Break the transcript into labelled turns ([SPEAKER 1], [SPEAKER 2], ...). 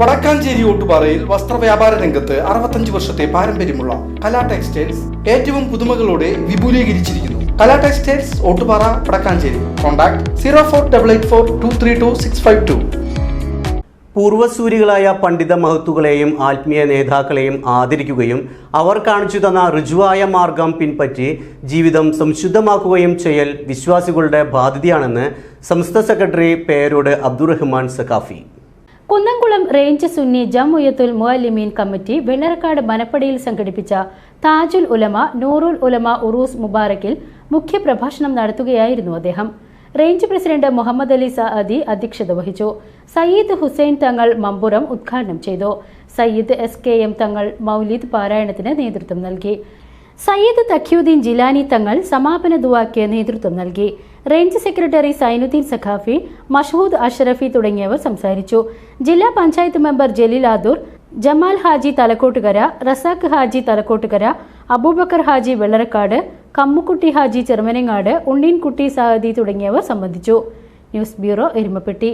[SPEAKER 1] വടക്കാഞ്ചേരി വസ്ത്ര വസ്ത്രവ്യാപാര രംഗത്ത് അറുപത്തഞ്ച് വർഷത്തെ പാരമ്പര്യമുള്ള കലാ ടെക്സ്റ്റൈൽസ് ഏറ്റവും പുതുമകളോടെ വിപുലീകരിച്ചിരിക്കുന്നു. Kala textiles Ottupara Vadakkanchery. Contact zero four double eight four two three two six five two.
[SPEAKER 2] പൂർവസൂരികളായ പണ്ഡിത മഹത്തുക്കളെയും ആത്മീയ നേതാക്കളെയും ആദരിക്കുകയും അവർ കാണിച്ചു തന്ന ഋജുവായ മാർഗം പിൻപറ്റി ജീവിതം സംശുദ്ധമാക്കുകയും ചെയ്യൽ വിശ്വാസികളുടെ ബാധ്യതയാണെന്ന് സംസ്ഥാന secretary Perod Abdurahman Sakhafi.
[SPEAKER 3] Kunnamkulam range Sunni Jamiyyathul Muallimeen committee Vellarakkad മനപ്പടിയിൽ സംഘടിപ്പിച്ച താജുൽ ഉലമ നൂറുൽ ഉലമ ഉറൂസ് മുബാറക്കിൽ മുഖ്യപ്രഭാഷണം നടത്തുകയായിരുന്നു അദ്ദേഹം. റേഞ്ച് പ്രസിഡന്റ് മുഹമ്മദ് അലി സഅദി അധ്യക്ഷത വഹിച്ചു. സയ്യിദ് ഹുസൈൻ തങ്ങൾ മമ്പുറം ഉദ്ഘാടനം ചെയ്തു. സയ്യിദ് എസ് കെ എം തങ്ങൾ മൗലിദ് പാരായണത്തിന് നേതൃത്വം നൽകി. സയ്യിദ് തഖ്യുദ്ദീൻ ജിലാനി തങ്ങൾ സമാപന ദുവാക്ക് നേതൃത്വം നൽകി. റേഞ്ച് സെക്രട്ടറി സൈനുദ്ദീൻ സഖാഫി മഷൂദ് അഷറഫി തുടങ്ങിയവർ സംസാരിച്ചു. ജില്ലാ പഞ്ചായത്ത് മെമ്പർ ജലീൽ ആദൂർ ജമാൽ ഹാജി തലക്കോട്ടുകര റസാഖ് ഹാജി തലക്കോട്ടുകര അബൂബക്കർ ഹാജി വെള്ളറക്കാട് കമ്മുക്കുട്ടി ഹാജി ചെറുമനങ്ങാട് ഉണ്ണീൻകുട്ടി സഹദി തുടങ്ങിയവർ സംബന്ധിച്ചു. News bureau Erumapetty.